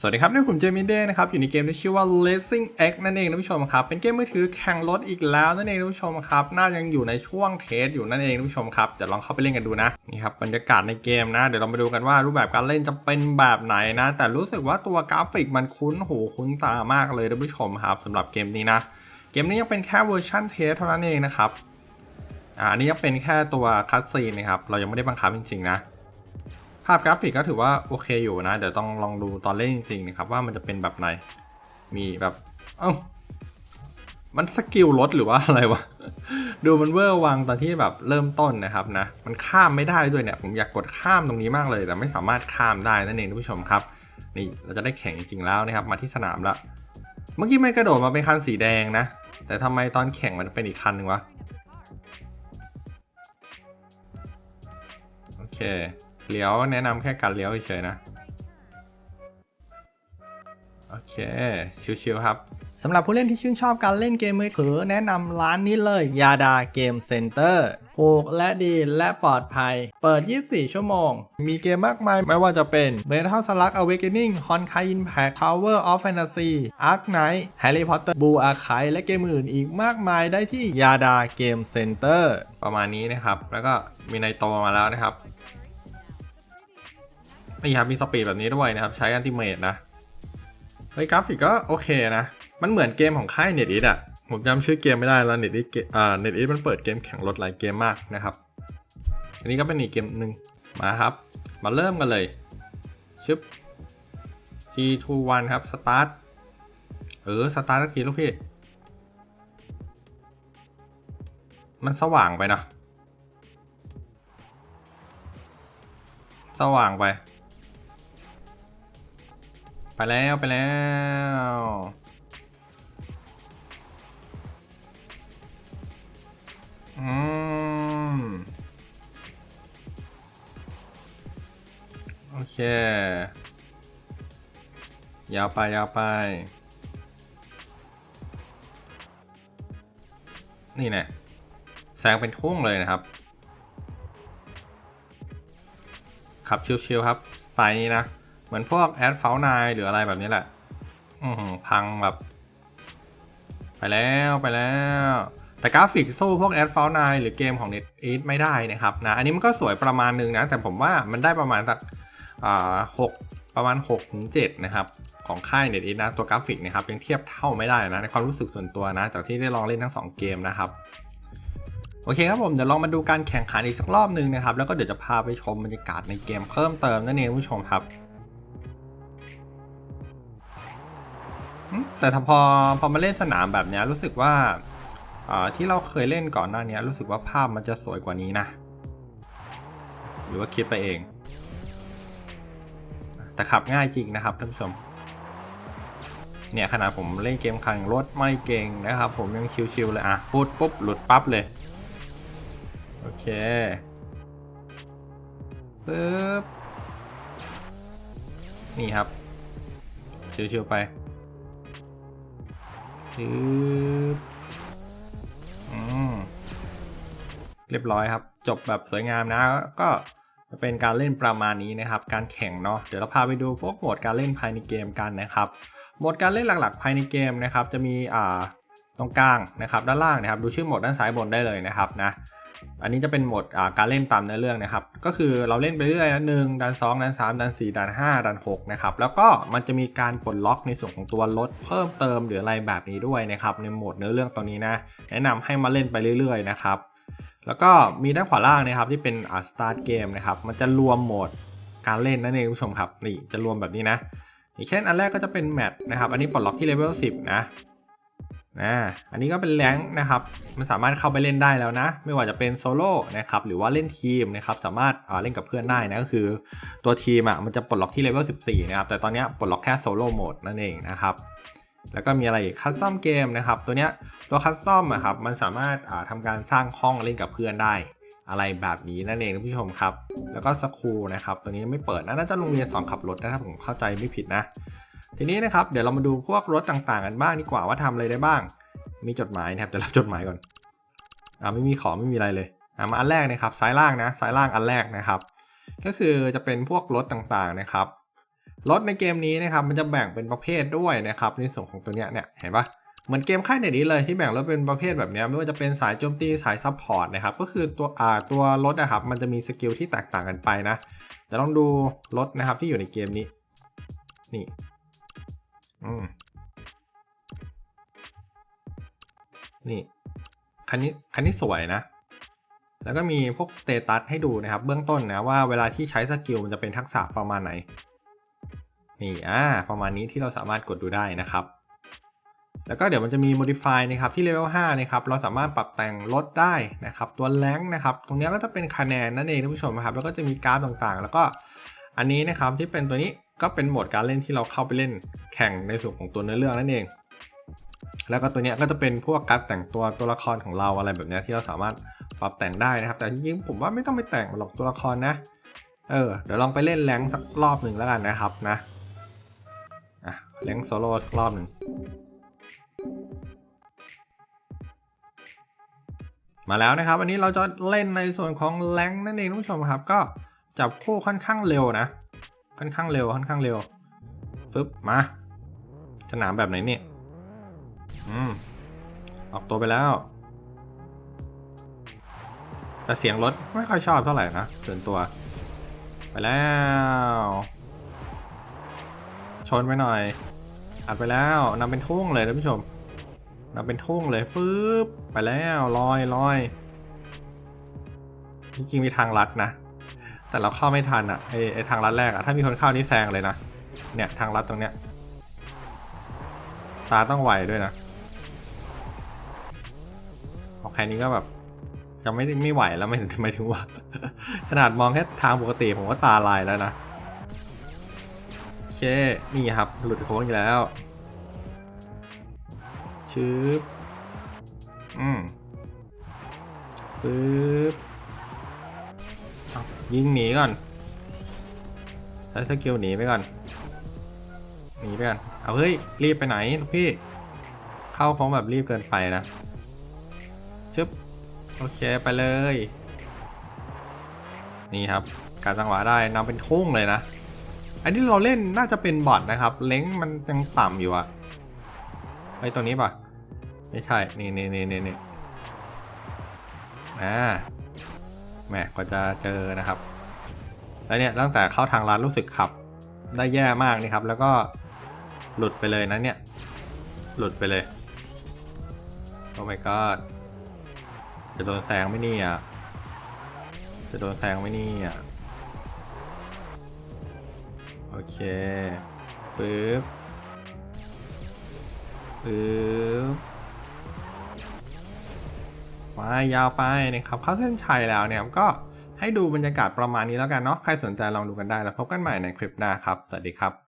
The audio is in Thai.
สวัสดีครับนี่ผมเจมิเด้นะครับ อยู่ในเกมที่ชื่อว่า Racing X นั่นเองท่านผู้ชมครับ เป็นเกมมือถือแข่งรถอีกแล้วนั่นเองท่านผู้ชมครับ น่าจะยังอยู่ในช่วงเทสอยู่นั่นเองท่านผู้ชมครับเดี๋ยวลองเข้าไปเล่นกันดูนะ นี่ครับบรรยากาศในเกมนะ เดี๋ยวเรามาดูกันว่ารูปแบบการเล่นจะเป็นแบบไหนนะ แต่รู้สึกว่าตัวกราฟิกมันคุ้นหูคุ้นตามากเลยท่านผู้ชมครับสำหรับเกมนี้นะ เกมนี้ยังเป็นแค่เวอร์ชันเทสเท่านั้นเองนะครับ อ่าอันนี้ยังเป็นแค่ตัวคัสซีนนะครับ เรายังไม่ได้บังคับจริงๆนะ ภาพกราฟิกก็ถือว่าโอเคอยู่นะ เดี๋ยวต้องลองดูตอนเล่นจริงๆนะครับว่ามันจะเป็นแบบไหน มีแบบเอ้ามันสกิลรถหรือว่าอะไรวะ ดูมันเวอร์วังตอนที่แบบเริ่มต้นนะครับนะ มันข้ามไม่ได้ด้วยเนี่ย ผมอยากกดข้ามตรงนี้มากเลย แต่ไม่สามารถข้ามได้นั่นเองท่านผู้ชมครับ นี่เราจะได้แข่งจริงๆแล้วนะครับ มาที่สนามล้วเมื่อกี้ไม่กระโดดมาเป็นคันสีแดงนะ แต่ทำไมตอนแข่งมันเป็นอีกคันหนึ่งวะ โอเค เลี้ยวแนะนำแค่การเลี้ยวเฉยๆนะ โอเค ชิวๆครับสำหรับผู้เล่นที่ชื่นชอบการเล่นเกมมือถือแนะนำร้านนี้เลย ยาดาเกมเซ็นเตอร์ถูกและดีและปลอดภัย เปิด 24 ชั่วโมง มีเกมมากมายไม่ว่าจะเป็น Metal Slug Awakening Honkai Impact Tower of Fantasy Ark Knight Harry Potter Blue Archive และเกมอื่นอีกมากมายได้ที่ยาดาเกมเซ็นเตอร์ประมาณนี้นะครับ แล้วก็มีในโตมาแล้วนะครับ นี่ครับมีสปีดแบบนี้ด้วยนะครับ ใช้อันติเมตนะ เฮ้ยกราฟิกก็โอเคนะ มันเหมือนเกมของค่ายเน็ตอีดอะผมจำชื่อเกมไม่ได้แล้วเน็ตอีดอ่าเน็ตอีดมันเปิดเกมแข่งรถหลายเกมมากนะครับ อันนี้ก็เป็นอีกเกมหนึ่งมาครับ มาเริ่มกันเลยชึบ T2 1 ครับสตาร์ทเออสตาร์ททีลูกพี่ มันสว่างไปนะ สว่างไป ไปแล้วไปแล้ว อืม โอเค ยาวไปยาวไป นี่แน่แซงเป็นทุ่งเลยนะครับ ขับชิวๆครับ สไตล์นี้นะ เหมือนพวกแอดเฟลนายหรืออะไรแบบนี้แหละ อืพังแบบ ไปแล้วไปแล้ว แต่กราฟิกสู้พวกแอดเฟลนายหรือเกมของ Net e a t ไม่ได้นะครับนะ อันนี้มันก็สวยประมาณนึงนะ แต่ผมว่ามันได้ประมาณสักอ่าหกประมาณ6ถึง7นะครับ ของค่าย Net e a t นะตัวกราฟิกนะครับยังเทียบเท่าไม่ได้นะ ในความรู้สึกส่วนตัวนะ จากที่ได้ลองเล่นทั้ง 2 เกมนะครับโอเคครับผมเดี๋ยวลองมาดูการแข่งขันอีกสักรอบหนึ่งนะครับ แล้วก็เดี๋ยวจะพาไปชมบรรยากาศในเกมเพิ่มเติมนั่นเองผู้ชมครับ แต่ถ้าพอพอมาเล่นสนามแบบนี้รู้สึกว่าที่เราเคยเล่นก่อนหน้านี้รู้สึกว่าภาพมันจะสวยกว่านี้นะ หรือว่าคิดไปเอง แต่ขับง่ายจริงนะครับท่านผู้ชม เนี่ยขนาดผมเล่นเกมข่งรถไม่เก่งนะครับ ผมยังชิวๆเลยอะพูดปุ๊บหลุดปั๊บเลย โอเคปึ๊บนี่ครับชิวๆไป ถือเรียบร้อยครับ จบแบบสวยงามนะ ก็จะเป็นการเล่นประมาณนี้นะครับ การแข่งเนาะ เดี๋ยวเราพาไปดูพวกโหมดการเล่นภายในเกมกันนะครับ โหมดการเล่นหลักๆ ภายในเกมนะครับ จะมีอ่าตรงกลางนะครับ ด้านล่างนะครับ ดูชื่อโหมดด้านซ้ายบนได้เลยนะครับนะ อันนี้จะเป็นโหมดการเล่นตามเนื้อเรื่องนะครับ ก็คือเราเล่นไปเรื่อยนะหนึ่งดันสองดันสามดันสี่ดันห้าดันหกนะครับ แล้วก็มันจะมีการปลดล็อกในส่วนของตัวรถเพิ่มเติมหรืออะไรแบบนี้ด้วยนะครับ ในโหมดเนื้อเรื่องตัวนี้นะ แนะนำให้มาเล่นไปเรื่อยๆนะครับ แล้วก็มีด้านขวาล่างนะครับที่เป็นอ่า start game นะครับ มันจะรวมโหมดการเล่นนั่นเองคุณผู้ชมครับ นี่จะรวมแบบนี้นะ อย่างเช่นอันแรกก็จะเป็นแมตช์นะครับ อันนี้ปลดล็อกที่เลเวล10 นะ นะอันนี้ก็เป็นแรงนะครับ มันสามารถเข้าไปเล่นได้แล้วนะ ไม่ว่าจะเป็นโซโล่นะครับ หรือว่าเล่นทีมนะครับ สามารถอ่าเล่นกับเพื่อนได้นะ ก็คือตัวทีมอะมันจะปลดล็อกที่เลเวล 14 นะครับ แต่ตอนนี้ปลดล็อกแค่โซโล่โหมดนั่นเองนะครับ แล้วก็มีอะไรอีกคัสซอมเกมนะครับ ตัวเนี้ยตัวคัสซอมอะครับ มันสามารถาทำการสร้างห้องเล่นกับเพื่อนได้ อะไรแบบนี้นั่นเองท่านผู้ชมครับ แล้วก็สคูลนะครับ ตัวนี้ไม่เปิดนะ น่าจะโรงเรียนสอนขับรถนะถ้าผมเข้าใจไม่ผิดนะ ทีนี้นะครับเดี๋ยวเรามาดูพวกรถต่างๆกันบ้างดีกว่าว่าทำอะไรได้บ้าง มีจดหมายนะครับจะรับจดหมายก่อนอ่าไม่มีของไม่มีอะไรเลยอ่ามาอันแรกนะครับซ้ายล่างนะซ้ายล่างอันแรกนะครับ ก็คือจะเป็นพวกรถต่างๆนะครับรถในเกมนี้นะครับมันจะแบ่งเป็นประเภทด้วยนะครับในส่วนของตัวเนี้ยเนี่ยเห็นปะเหมือนเกมค่ายไหนนี้เลยที่แบ่งรถเป็นประเภทแบบนี้ไม่ว่าจะเป็นสายโจมตีสายซัพพอร์ตนะครับก็คือตัวอ่าตัวรถนะครับมันจะมีสกิลที่แตกต่างกันไปนะเดี๋ยวลองดูรถนะครับที่อยู่ในเกมนี้นี่ นี่ คันนี้คันนี้สวยนะ แล้วก็มีพวกสเตตัสให้ดูนะครับ เบื้องต้นนะว่าเวลาที่ใช้สกิลมันจะเป็นทักษะประมาณไหน นี่อ่าประมาณนี้ที่เราสามารถกดดูได้นะครับ แล้วก็เดี๋ยวมันจะมี modify นะครับที่เลเวล5นะครับ เราสามารถปรับแต่งรถได้นะครับ ตัวแรงนะครับ ตรงนี้ก็จะเป็นคะแนนนั่นเองท่านผู้ชมครับ แล้วก็จะมีกราฟต่างๆ แล้วก็อันนี้นะครับที่เป็นตัวนี้ ก็เป็นโหมดการเล่นที่เราเข้าไปเล่นแข่งในส่วนของตัวเนื้อเรื่องนั่นเอง แล้วก็ตัวเนี้ยก็จะเป็นพวกการแต่งตัวตัวละครของเราอะไรแบบเนี้ยที่เราสามารถปรับแต่งได้นะครับ แต่จริงๆผมว่าไม่ต้องไปแต่งหรอกตัวละครนะ เออ เดี๋ยวลองไปเล่นแรงสักรอบหนึ่งแล้วกันนะครับนะอะแรงโซโล่รอบหนึ่งมาแล้วนะครับอันนี้เราจะเล่นในส่วนของแรงนั่นเองท่านผู้ชมครับ ก็จับคู่ค่อนข้างเร็วนะ ค่อนข้างเร็วค่อนข้างเร็วปึ๊บมาสนามแบบไหนเนี่ยอืมออกตัวไปแล้ว แต่เสียงรถไม่ค่อยชอบเท่าไหร่นะส่วนตัว ไปแล้ว ชนไปหน่อยอัดไปแล้วนำเป็นทุ่งเลยท่านผู้ชมนำเป็นทุ่งเลยฟืบไปแล้วลอยลอยจริงๆมีทางลัดนะ แต่เราเข้าไม่ทันอะไอไอทางลัดแรกอะถ้ามีคนเข้านี่แซงเลยนะเนี่ยทางลัดตรงเนี้ยตาต้องไวด้วยนะออกแค่นี้ก็แบบจะไม่ไม่ไหวแล้วไม่ถึงไม่ถึงว่า ขนาดมองแค่ทางปกติผมก็ตาลายแล้วนะโอเคนี่ครับหลุดโค้งอีกแล้วชืบอืมปึ๊บ ยิงหนีก่อนใช้สกิลหนีไปก่อนหนีไปก่อนเอาเฮ้ยรีบไปไหนลูกพี่ เข้าโค้งแบบรีบเกินไปนะชึบโอเคไปเลย นี่ครับ การจังหวะได้นำเป็นทุ่งเลยนะอันนี้เราเล่นน่าจะเป็นบอทนะครับ เล้งมันยังต่ำอยู่อะไอ้ตัวนี้ปะไม่ใช่ นี่นี่นี่นี่นี่อ่า แหมกว่าจะเจอนะครับ แล้วเนี่ยตั้งแต่เข้าทางร้านรู้สึกขับ ได้แย่มากนี่ครับ แล้วก็หลุดไปเลยนะเนี่ย หลุดไปเลย โอ้ my god จะโดนแซงไม่นี่อะ จะโดนแซงไม่นี่อะ โอเค ปึ๊บ ปึ๊บ มายาวไปนะครับเข้าเส้นชัยแล้วเนี่ยก็ให้ดูบรรยากาศประมาณนี้แล้วกันเนาะใครสนใจลองดูกันได้แล้วพบกันใหม่ในคลิปหน้าครับ สวัสดีครับ